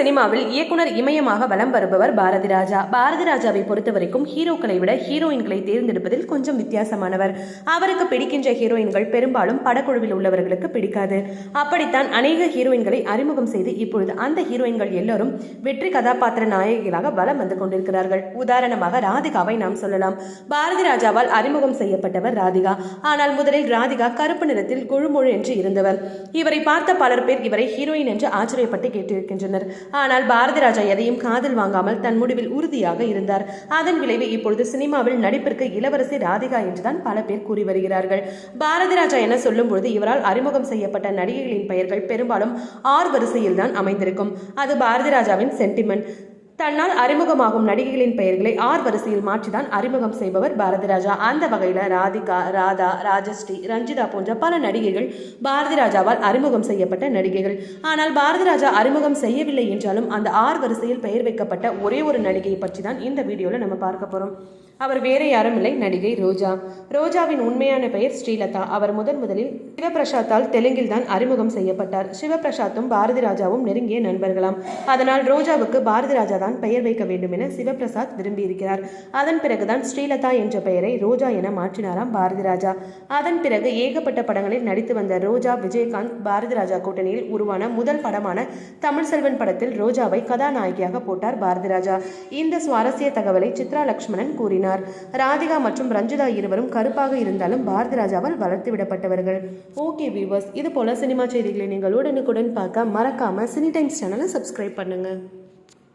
சினிமாவில் இயக்குனர் இமயமாக வலம் வருபவர் பாரதி ராஜா. பாரதி ராஜாவை பொறுத்த வரைக்கும் ஹீரோக்களை விட ஹீரோயின்களை தேர்ந்தெடுப்பதில் கொஞ்சம் வித்தியாசமானவர். அவருக்கு பிடிக்கின்ற ஹீரோயின்கள் பெரும்பாலும் படக்குழுவில் உள்ளவர்களுக்கு பிடிக்காது. அப்படித்தான் அநேக ஹீரோயின்களை அறிமுகம் செய்து இப்பொழுது அந்த ஹீரோயின்கள் எல்லோரும் வெற்றி கதாபாத்திர நாயகிகளாக வலம் வந்து கொண்டிருக்கிறார்கள். உதாரணமாக ராதிகாவை நாம் சொல்லலாம். பாரதி ராஜாவால் அறிமுகம் செய்யப்பட்டவர் ராதிகா. ஆனால் முதலில் ராதிகா கருப்பு நிறத்தில் குழுமுழு என்று இருந்தவர். இவரை பார்த்த பலர் பேர் இவரை ஹீரோயின் என்று ஆச்சரியப்பட்டு கேட்டிருக்கின்றனர். ஆனால் பாரதி ராஜா எதையும் காதில் வாங்காமல் தன் முடிவில் உறுதியாக இருந்தார். அதன் விளைவு இப்பொழுது சினிமாவில் நடிப்பிற்கு இளவரசி ராதிகா என்றுதான் பல பேர் கூறி வருகிறார்கள். பாரதி ராஜா என சொல்லும்பொழுது இவரால் அறிமுகம் செய்யப்பட்ட நடிகைகளின் பெயர்கள் பெரும்பாலும் ஆறு வரிசையில் தான் அமைந்திருக்கும். அது பாரதி ராஜாவின் சென்டிமெண்ட் தன்னால் அறிமுகமாகும் நடிகைகளின் பெயர்களை ஆர் வரிசையில் மாற்றிதான் அறிமுகம் செய்பவர் பாரதி ராஜா அந்த வகையில் ராதிகா ராதா ராஜஸ்ரீ ரஞ்சிதா போன்ற பல நடிகைகள் பாரதி ராஜாவால் அறிமுகம் செய்யப்பட்ட நடிகைகள். ஆனால் பாரதி ராஜா அறிமுகம் செய்யவில்லை என்றாலும் அந்த ஆர் வரிசையில் பெயர் வைக்கப்பட்ட ஒரே ஒரு நடிகையை பற்றி தான் இந்த வீடியோவில் நம்ம பார்க்க போகிறோம் அவர் வேறு யாரும் இல்லை நடிகை ரோஜா. ரோஜாவின் உண்மையான பெயர் ஸ்ரீலதா. அவர் முதன் முதலில் சிவபிரசாத்தால் தெலுங்கில் தான் அறிமுகம் செய்யப்பட்டார். சிவபிரசாத்தும் பாரதி ராஜாவும் நெருங்கிய நண்பர்களாம். அதனால் ரோஜாவுக்கு பாரதி ராஜா தான் பெயர் வைக்க வேண்டும் என சிவபிரசாத் விரும்பியிருக்கிறார். அதன் பிறகுதான் ஸ்ரீலதா என்ற பெயரை ரோஜா என மாற்றினாராம் பாரதி ராஜா. அதன் பிறகு ஏகப்பட்ட படங்களில் நடித்து வந்த ரோஜா விஜயகாந்த் பாரதி ராஜா கூட்டணியில் உருவான முதல் படமான தமிழ் செல்வன் படத்தில் ரோஜாவை கதாநாயகியாக போட்டார் பாரதி ராஜா. இந்த சுவாரஸ்ய தகவலை சித்ரா லக்ஷ்மணன் கூறினார். ராதிகா மற்றும் ரஞ்சிதா இருவரும் கருப்பாக இருந்தாலும் பாரதி ராஜாவால் வளர்த்து விடப்பட்டவர்கள். ஓகே வியூவர்ஸ் இது போல சினிமா செய்திகளை நீங்கள் உடனுக்குடன் பார்க்க மறக்காம சினி டைம்ஸ் சேனலை சப்ஸ்கிரைப் பண்ணுங்க.